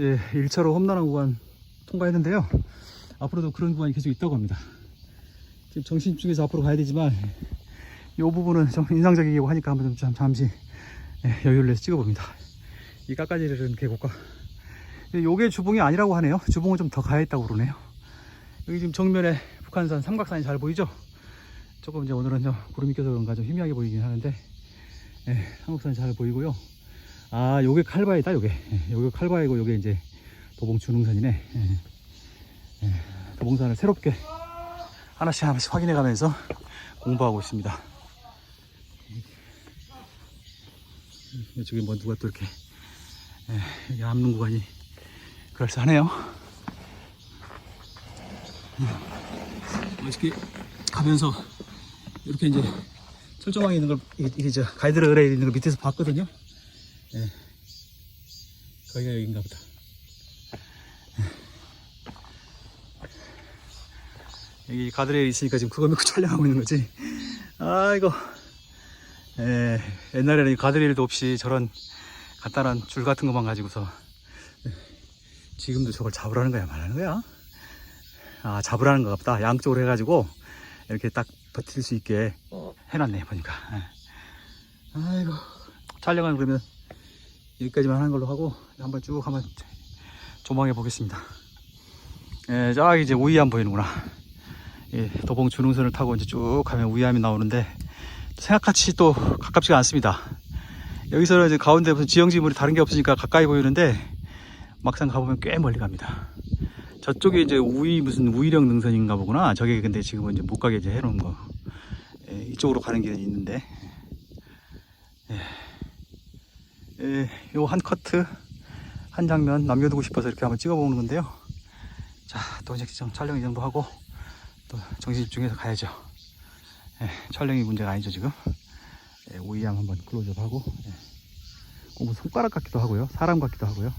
네, 1차로 험난한 구간 통과했는데요. 앞으로도 그런 구간이 계속 있다고 합니다. 지금 정신 집중해서 앞으로 가야 되지만 이 부분은 좀 인상적이고 하니까 한번 좀 잠- 잠시 예, 여유를 내서 찍어봅니다. 이 깎아지르는 계곡과 요게 주봉이 아니라고 하네요. 주봉은 좀 더 가야 있다고 그러네요. 여기 지금 정면에 북한산 삼각산이 잘 보이죠? 조금 이제 오늘은 좀 구름이 껴서 그런가 좀 희미하게 보이긴 하는데 예, 삼각산이 잘 보이고요. 아 요게 칼바이다 요게 예, 요게 칼바이고 요게 이제 도봉 주능선이네. 예, 예, 도봉산을 새롭게 하나씩 하나씩 확인해 가면서 공부하고 있습니다. 이쪽에 뭐 누가 또 이렇게 예, 여기 남는 구간이 그럴싸하네요. 음, 이렇게 가면서 이렇게 이제 철조망이 있는 걸 이게, 저 가이드레일에 있는 걸 밑에서 봤거든요. 예. 거기가 여긴가 보다. 예. 여기 가드레일 있으니까 지금 그거 믿고 촬영하고 있는 거지. 아이고. 예, 옛날에는 이 가드레일도 없이 저런 간단한 줄 같은 것만 가지고서 예, 지금도 저걸 잡으라는 거야 말하는 거야 아 잡으라는 것 같다 양쪽으로 해가지고 이렇게 딱 버틸 수 있게 해놨네 보니까 예. 아이고 촬영은 그러면 여기까지만 하는 걸로 하고 한번 쭉 한번 조망해 보겠습니다 예, 저기 이제 우이암 보이는구나 예, 도봉 주능선을 타고 이제 쭉 가면 우이암이 나오는데 생각같이 또 가깝지가 않습니다. 여기서는 이제 가운데 무슨 지형지물이 다른 게 없으니까 가까이 보이는데 막상 가보면 꽤 멀리 갑니다. 저쪽에 이제 우이 무슨 우이령 능선인가 보구나. 저게 근데 지금은 이제 못 가게 이제 해놓은 거. 예, 이쪽으로 가는 길은 있는데. 예, 요 한 커트 한 장면 남겨두고 싶어서 이렇게 한번 찍어보는 건데요. 자, 또 이제 좀 촬영 이 정도 하고 또 정신 집중해서 가야죠. 예, 촬영이 문제가 아니죠 지금 예, 오이양 한번 클로즈업 하고 예. 어, 뭐 손가락 같기도 하고요 사람 같기도 하고요